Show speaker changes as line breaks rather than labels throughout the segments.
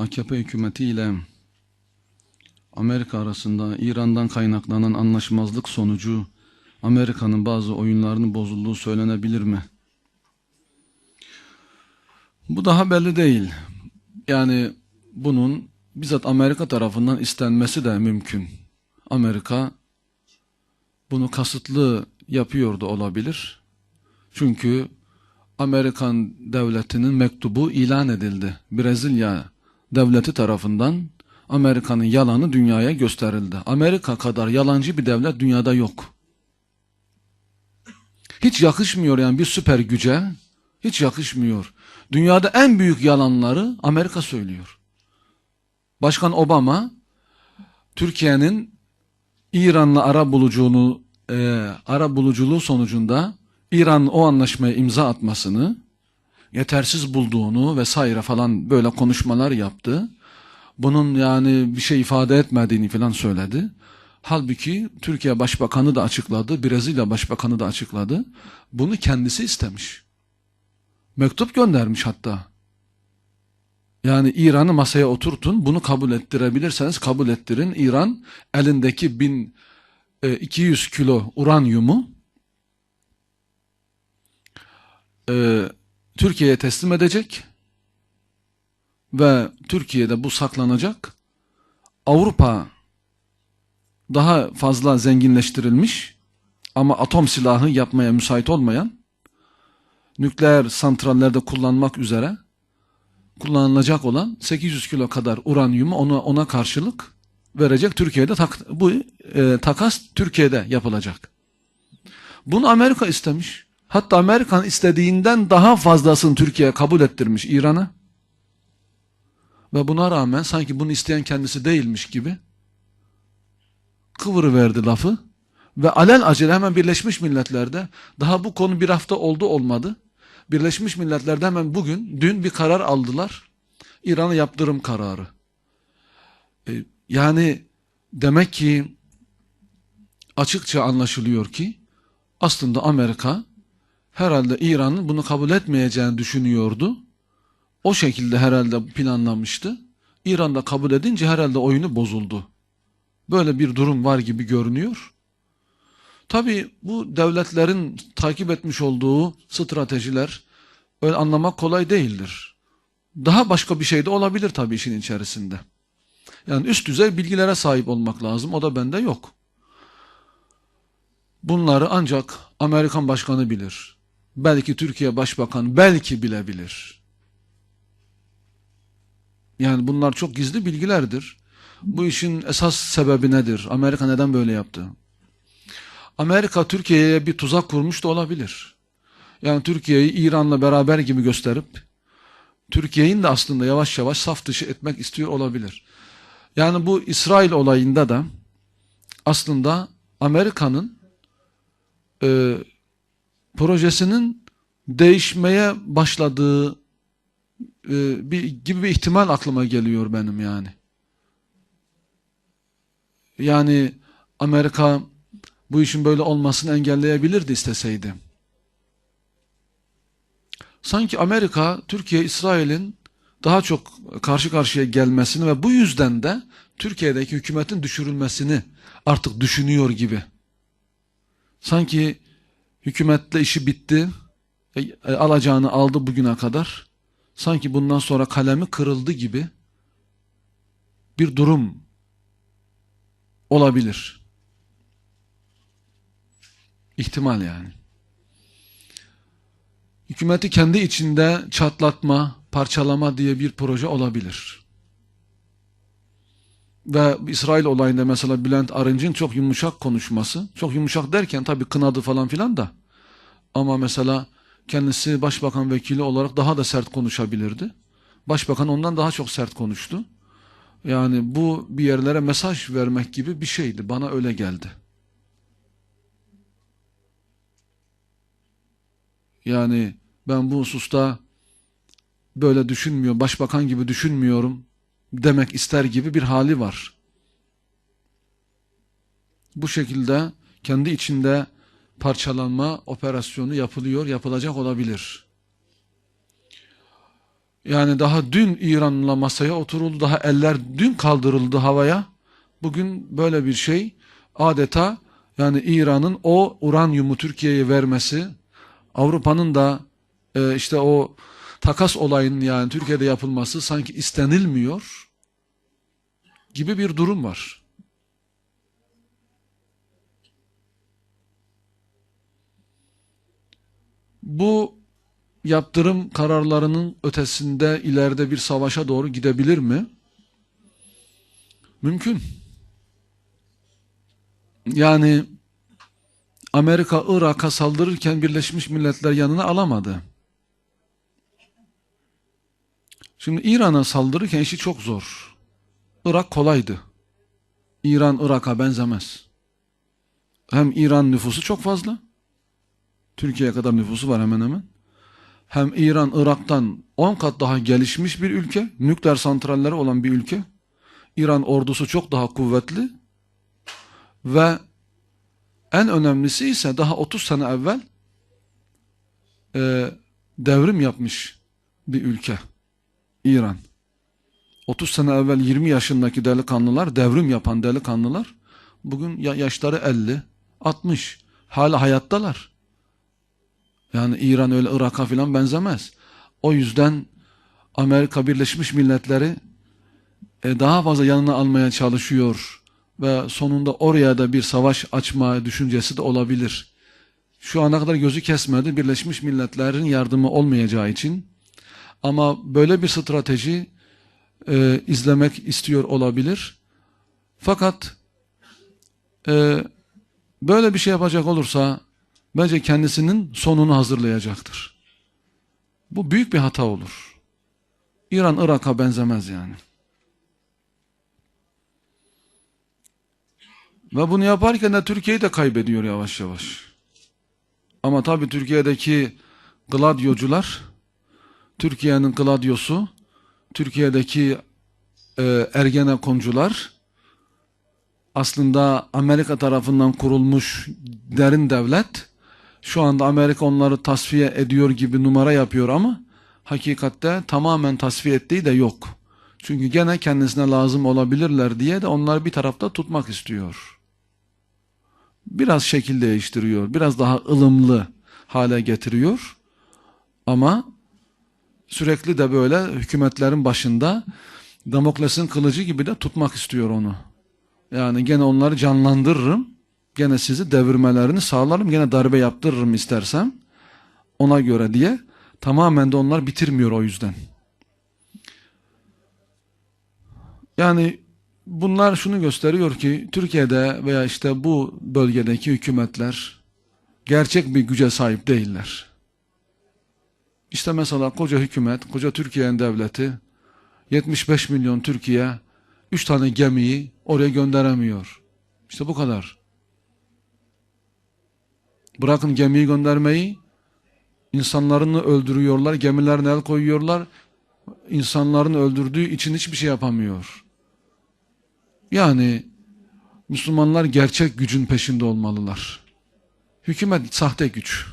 AKP hükümeti ile Amerika arasında İran'dan kaynaklanan anlaşmazlık sonucu Amerika'nın bazı oyunlarının bozulduğu söylenebilir mi? Bu daha belli değil. Yani bunun bizzat Amerika tarafından istenmesi de mümkün. Amerika bunu kasıtlı yapıyor da olabilir. Çünkü Amerikan devletinin mektubu ilan edildi. Brezilya devleti tarafından Amerika'nın yalanı dünyaya gösterildi. Amerika kadar yalancı bir devlet dünyada yok. Hiç yakışmıyor yani bir süper güce, hiç yakışmıyor. Dünyada en büyük yalanları Amerika söylüyor. Başkan Obama, Türkiye'nin İran'la ara buluculuğunu, e, ara buluculuğu sonucunda İran o anlaşmaya imza atmasını yetersiz bulduğunu vesaire falan böyle konuşmalar yaptı. Bunun yani bir şey ifade etmediğini falan söyledi. Halbuki Türkiye Başbakanı da açıkladı, Brezilya Başbakanı da açıkladı. Bunu kendisi istemiş. Mektup göndermiş hatta. Yani İran'ı masaya oturtun, bunu kabul ettirebilirseniz kabul ettirin. İran elindeki 1200 kilo uranyumu e, Türkiye'ye teslim edecek ve Türkiye'de bu saklanacak. Avrupa daha fazla zenginleştirilmiş ama atom silahı yapmaya müsait olmayan nükleer santrallerde kullanmak üzere kullanılacak olan 800 kilo kadar uranyumu ona, ona karşılık verecek Türkiye'de tak, bu e, takas Türkiye'de yapılacak. Bunu Amerika istemiş. Hatta Amerikan istediğinden daha fazlasını Türkiye kabul ettirmiş İran'a. Ve buna rağmen sanki bunu isteyen kendisi değilmiş gibi kıvırıverdi lafı ve alel acele hemen Birleşmiş Milletler'de daha bu konu bir hafta oldu olmadı. Birleşmiş Milletler'de hemen bugün, dün bir karar aldılar. İran'a yaptırım kararı. E, yani demek ki açıkça anlaşılıyor ki aslında Amerika herhalde İran'ın bunu kabul etmeyeceğini düşünüyordu. O şekilde herhalde planlamıştı. İran da kabul edince herhalde oyunu bozuldu. Böyle bir durum var gibi görünüyor. Tabi bu devletlerin takip etmiş olduğu stratejiler öyle anlamak kolay değildir. Daha başka bir şey de olabilir tabii işin içerisinde. Yani üst düzey bilgilere sahip olmak lazım. O da bende yok. Bunları ancak Amerikan başkanı bilir. Belki Türkiye başbakan belki bilebilir. Yani bunlar çok gizli bilgilerdir. Bu işin esas sebebi nedir? Amerika neden böyle yaptı? Amerika Türkiye'ye bir tuzak kurmuş da olabilir. Yani Türkiye'yi İran'la beraber gibi gösterip Türkiye'nin de aslında yavaş yavaş saf dışı etmek istiyor olabilir. Yani bu İsrail olayında da aslında Amerika'nın e, projesinin değişmeye başladığı e, bir, gibi bir ihtimal aklıma geliyor benim yani. Yani Amerika bu işin böyle olmasını engelleyebilirdi isteseydi. Sanki Amerika, Türkiye, İsrail'in daha çok karşı karşıya gelmesini ve bu yüzden de Türkiye'deki hükümetin düşürülmesini artık düşünüyor gibi. Sanki hükümetle işi bitti, e, e, alacağını aldı bugüne kadar. Sanki bundan sonra kalemi kırıldı gibi bir durum olabilir. İhtimal yani. Hükümeti kendi içinde çatlatma, parçalama diye bir proje olabilir. Ve İsrail olayında mesela Bülent Arınç'ın çok yumuşak konuşması, çok yumuşak derken tabii kınadı falan filan da ama mesela kendisi başbakan vekili olarak daha da sert konuşabilirdi. Başbakan ondan daha çok sert konuştu. Yani bu bir yerlere mesaj vermek gibi bir şeydi. Bana öyle geldi. Yani ben bu hususta böyle düşünmüyor, başbakan gibi düşünmüyorum demek ister gibi bir hali var. Bu şekilde kendi içinde parçalanma operasyonu yapılıyor, yapılacak olabilir. Yani daha dün İran'la masaya oturuldu, daha eller dün kaldırıldı havaya. Bugün böyle bir şey adeta yani İran'ın o uranyumu Türkiye'ye vermesi, Avrupa'nın da e, işte o takas olayının yani Türkiye'de yapılması sanki istenilmiyor gibi bir durum var. Bu yaptırım kararlarının ötesinde ileride bir savaşa doğru gidebilir mi? Mümkün. Yani Amerika Irak'a saldırırken Birleşmiş Milletler yanına alamadı. Şimdi İran'a saldırırken işi çok zor. Irak kolaydı. İran Irak'a benzemez. Hem İran nüfusu çok fazla. Türkiye'ye kadar nüfusu var hemen hemen. Hem İran Irak'tan 10 kat daha gelişmiş bir ülke. Nükleer santralleri olan bir ülke. İran ordusu çok daha kuvvetli. Ve en önemlisi ise daha 30 sene evvel e, devrim yapmış bir ülke. İran. 30 sene evvel 20 yaşındaki delikanlılar, devrim yapan delikanlılar, bugün yaşları 50, 60. Hala hayattalar. Yani İran öyle Irak'a falan benzemez. O yüzden Amerika Birleşmiş Milletleri e, daha fazla yanına almaya çalışıyor ve sonunda oraya da bir savaş açma düşüncesi de olabilir. Şu ana kadar gözü kesmedi Birleşmiş Milletler'in yardımı olmayacağı için. Ama böyle bir strateji e, izlemek istiyor olabilir. Fakat e, böyle bir şey yapacak olursa bence kendisinin sonunu hazırlayacaktır. Bu büyük bir hata olur. İran Irak'a benzemez yani. Ve bunu yaparken de Türkiye'yi de kaybediyor yavaş yavaş. Ama tabii Türkiye'deki gladyocular, Türkiye'nin gladyosu, Türkiye'deki e, ergenekoncular, aslında Amerika tarafından kurulmuş derin devlet, şu anda Amerika onları tasfiye ediyor gibi numara yapıyor ama hakikatte tamamen tasfiye ettiği de yok. Çünkü gene kendisine lazım olabilirler diye de onları bir tarafta tutmak istiyor. Biraz şekil değiştiriyor, biraz daha ılımlı hale getiriyor. Ama sürekli de böyle hükümetlerin başında Damokles'in kılıcı gibi de tutmak istiyor onu. Yani gene onları canlandırırım. Gene sizi devirmelerini sağlarım. Gene darbe yaptırırım istersem. Ona göre diye. Tamamen de onlar bitirmiyor o yüzden. Yani bunlar şunu gösteriyor ki Türkiye'de veya işte bu bölgedeki hükümetler gerçek bir güce sahip değiller. İşte mesela koca hükümet, koca Türkiye'nin devleti 75 milyon Türkiye 3 tane gemiyi oraya gönderemiyor. İşte bu kadar. Bırakın gemiyi göndermeyi, insanlarını öldürüyorlar, gemilerine el koyuyorlar. İnsanların öldürdüğü için hiçbir şey yapamıyor. Yani Müslümanlar gerçek gücün peşinde olmalılar. Hükümet sahte güç.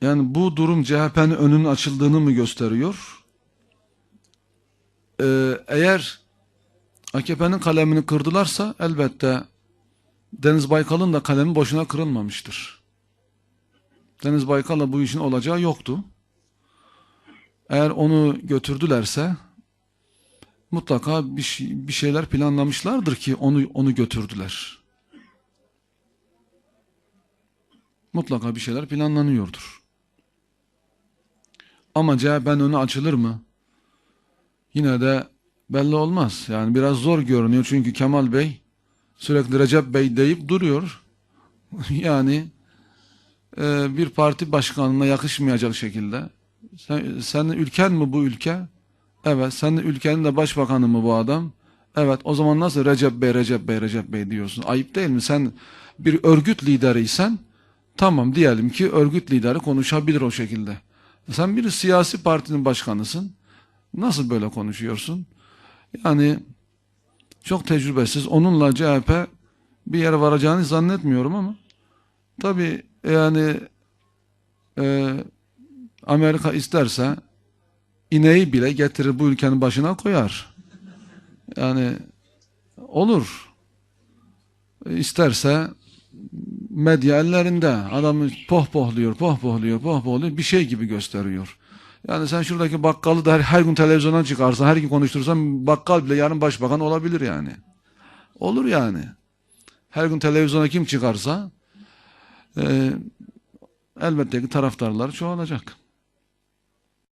Yani bu durum CHP'nin önünün açıldığını mı gösteriyor? Ee, eğer AKP'nin kalemini kırdılarsa elbette Deniz Baykal'ın da kalemi boşuna kırılmamıştır. Deniz Baykal'la bu işin olacağı yoktu. Eğer onu götürdülerse mutlaka bir, şey, bir şeyler planlamışlardır ki onu onu götürdüler. Mutlaka bir şeyler planlanıyordur. Ama CHP'nin önü açılır mı? Yine de belli olmaz. Yani biraz zor görünüyor çünkü Kemal Bey sürekli Recep Bey deyip duruyor. yani e, bir parti başkanına yakışmayacak şekilde. Sen, senin ülken mi bu ülke? Evet. Senin ülkenin de başbakanı mı bu adam? Evet. O zaman nasıl Recep Bey, Recep Bey, Recep Bey diyorsun? Ayıp değil mi? Sen bir örgüt lideriysen tamam diyelim ki örgüt lideri konuşabilir o şekilde. Sen bir siyasi partinin başkanısın. Nasıl böyle konuşuyorsun? Yani çok tecrübesiz. Onunla CHP bir yere varacağını zannetmiyorum ama Tabii yani e, Amerika isterse ineği bile getirir bu ülkenin başına koyar. Yani olur. E, medya ellerinde adamı pohpohluyor, pohpohluyor, pohpohluyor bir şey gibi gösteriyor. Yani sen şuradaki bakkalı da her, her gün televizyona çıkarsan, her gün konuştursan bakkal bile yarın başbakan olabilir yani. Olur yani. Her gün televizyona kim çıkarsa e, elbette ki taraftarlar çoğalacak.